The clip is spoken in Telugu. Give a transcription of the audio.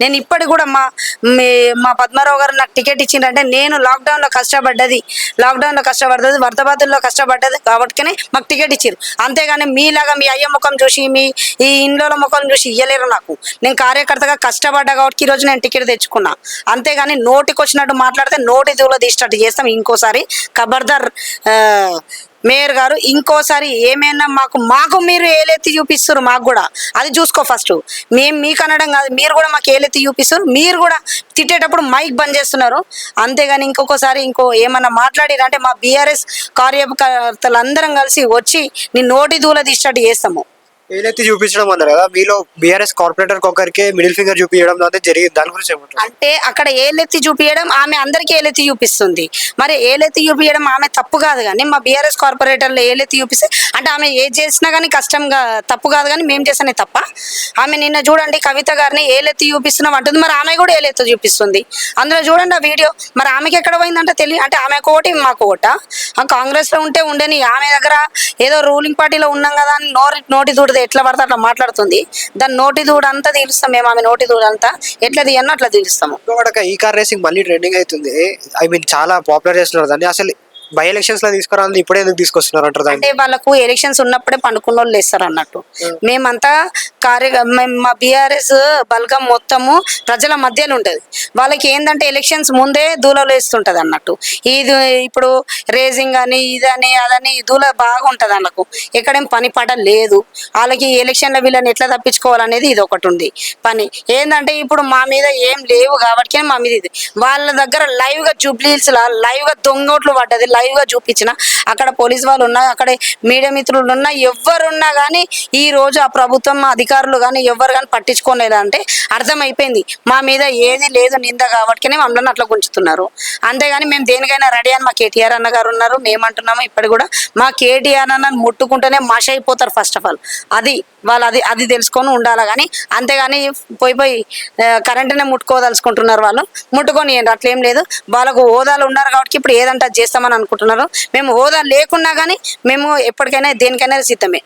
నేను ఇప్పటికి కూడా మా మీ- మా పద్మారావు గారు నాకు టికెట్ ఇచ్చిందంటే నేను లాక్డౌన్లో కష్టపడ్డది. లాక్డౌన్లో కష్టపడ్డది వర్తబాతుల్లో కష్టపడ్డది కాబట్టినే మాకు టికెట్ ఇచ్చారు అంతేగాని మీలాగా మీ అయ్య ముఖం చూసి మీ ఈ ఇండ్ల ముఖం చూసి ఇయ్యలేరు నాకు. నేను కార్యకర్తగా కష్టపడ్డా కాబట్టి ఈరోజు నేను టికెట్ తెచ్చుకున్నా. అంతేగాని నోటికి వచ్చినట్టు మాట్లాడితే నోటి దూలో తీసినట్టు చేస్తాం ఇంకోసారి. ఖబర్దార్ మేయర్ గారు ఇంకోసారి ఏమైనా మాకు మాకు మీరు ఏలెత్తి చూపిస్తారు మాకు కూడా. అది చూసుకో ఫస్ట్ మేము మీకు అనడం కాదు మీరు కూడా మాకు ఏలెత్తి చూపిస్తారు మీరు కూడా తిట్టేటప్పుడు మైక్ బంద్ చేస్తున్నారు. అంతేగాని ఇంకొకసారి ఇంకో ఏమన్నా మాట్లాడిరంటే మా బీఆర్ఎస్ కార్యకర్తలు అందరం కలిసి వచ్చి నీ నోటి దూల తీసినట్టు చేస్తాము. ఏదైతే చూపించడం అన్నారు కదా మీలో బీఆర్ఎస్ కార్పొరేటర్ ఒకరికి మిడిల్ ఫింగర్ చూపించడం అనేది జరిగింది దాని గురించి ఏమంటారు? అంటే అక్కడ ఏలెత్తి చూపించడం ఆమె అందరికీ ఏలెత్తి చూపిస్తుంది? మరి ఏలెత్తి చూపించడం ఆమె తప్పు కాదు కానీ మా బీఆర్ఎస్ కార్పొరేటర్లు ఏలెత్తి చూపిస్తే అంటే ఆమె ఏది చేసినా కానీ కష్టంగా తప్పు కాదు కానీ మేము చేసానే తప్ప. ఆమె నిన్న చూడండి కవిత గారిని ఏలెత్తి చూపిస్తున్నాం అంటుంది మరి ఆమె కూడా ఏలెత్తి చూపిస్తుంది? అందులో చూడండి ఆ వీడియో మరి ఆమెకి ఎక్కడ పోయిందంటే తెలియదు అంటే ఆమె ఒకటి మాకు ఒకట కాంగ్రెస్లో ఉంటే ఉండని ఆమె దగ్గర ఏదో రూలింగ్ పార్టీలో ఉన్నాం కదా అని నోటి నోటి దూడది ఎట్లా పడితే అట్లా మాట్లాడుతుంది. దాని నోటి దూడ అంతా తీరుస్తాం మేము ఆమె నోటి దూడ అంతా. ఎట్లా తీయన్నా అట్లా తీరుస్తాము. ఈ కార్ రేసింగ్ మళ్ళీ ట్రెండింగ్ అవుతుంది. ఐ మీన్ చాలా పాపులర్ చేస్తున్నారు దాన్ని. అసలు బై ఎలక్షన్స్లో తీసుకురాలని ఇప్పుడే ఎందుకు తీసుకొస్తున్నారు అంటారు అంటే వాళ్ళకు ఎలక్షన్స్ ఉన్నప్పుడే పండుకున్న వాళ్ళు వేస్తారు అన్నట్టు మేమంతా కార్య మేము మా బీఆర్ఎస్ బల్గం మొత్తము ప్రజల మధ్యలో ఉంటుంది. వాళ్ళకి ఏంటంటే ఎలక్షన్స్ ముందే దూలలో వేస్తుంటది అన్నట్టు. ఇది ఇప్పుడు రేసింగ్ అని ఇదని అదని దూల బాగా ఉంటది అన్నకు ఎక్కడేం పని పడ లేదు వాళ్ళకి ఎలక్షన్ల వీళ్ళని ఎట్లా తప్పించుకోవాలనేది ఇది ఒకటి ఉంది. పని. ఏంటంటే ఇప్పుడు మా మీద ఏం లేవు కాబట్టి మా మీద ఇది. వాళ్ళ దగ్గర లైవ్గా జూబ్లీస్ లైవ్గా దొంగోట్లు పడ్డది లైవ్ గా చూపించిన. అక్కడ పోలీస్ వాళ్ళు ఉన్నా అక్కడ మీడియా మిత్రులు ఉన్నా ఎవరున్నా కానీ ఈ రోజు ఆ ప్రభుత్వం అధికారులు కానీ ఎవరు కానీ పట్టించుకోలేదంటే అర్థమైపోయింది. మా మీద ఏది లేదు నింద కాబట్టినే మమ్మల్ని అట్లా గుంచుతున్నారు అంతేగాని మేము దేనికైనా రెడీ అని మా కేటీఆర్ అన్న గారు ఉన్నారు మేము అంటున్నాము ఇప్పటి కూడా మా కేటీఆర్ అన్న ముట్టుకుంటేనే మష అయిపోతారు ఫస్ట్ ఆఫ్ ఆల్ అది వాళ్ళు అది అది తెలుసుకొని ఉండాలి కానీ అంతేగాని పోయి పోయి కరెంటునే ముట్టుకోదలుచుకుంటున్నారు వాళ్ళు. ముట్టుకొని అట్లేం లేదు. వాళ్ళకు హోదాలు ఉన్నారు కాబట్టి ఇప్పుడు ఏదంటే చేస్తామని అనుకుంటున్నారు. మేము హోదా లేకున్నా కానీ మేము ఎప్పటికైనా దేనికైనా సిద్ధమే.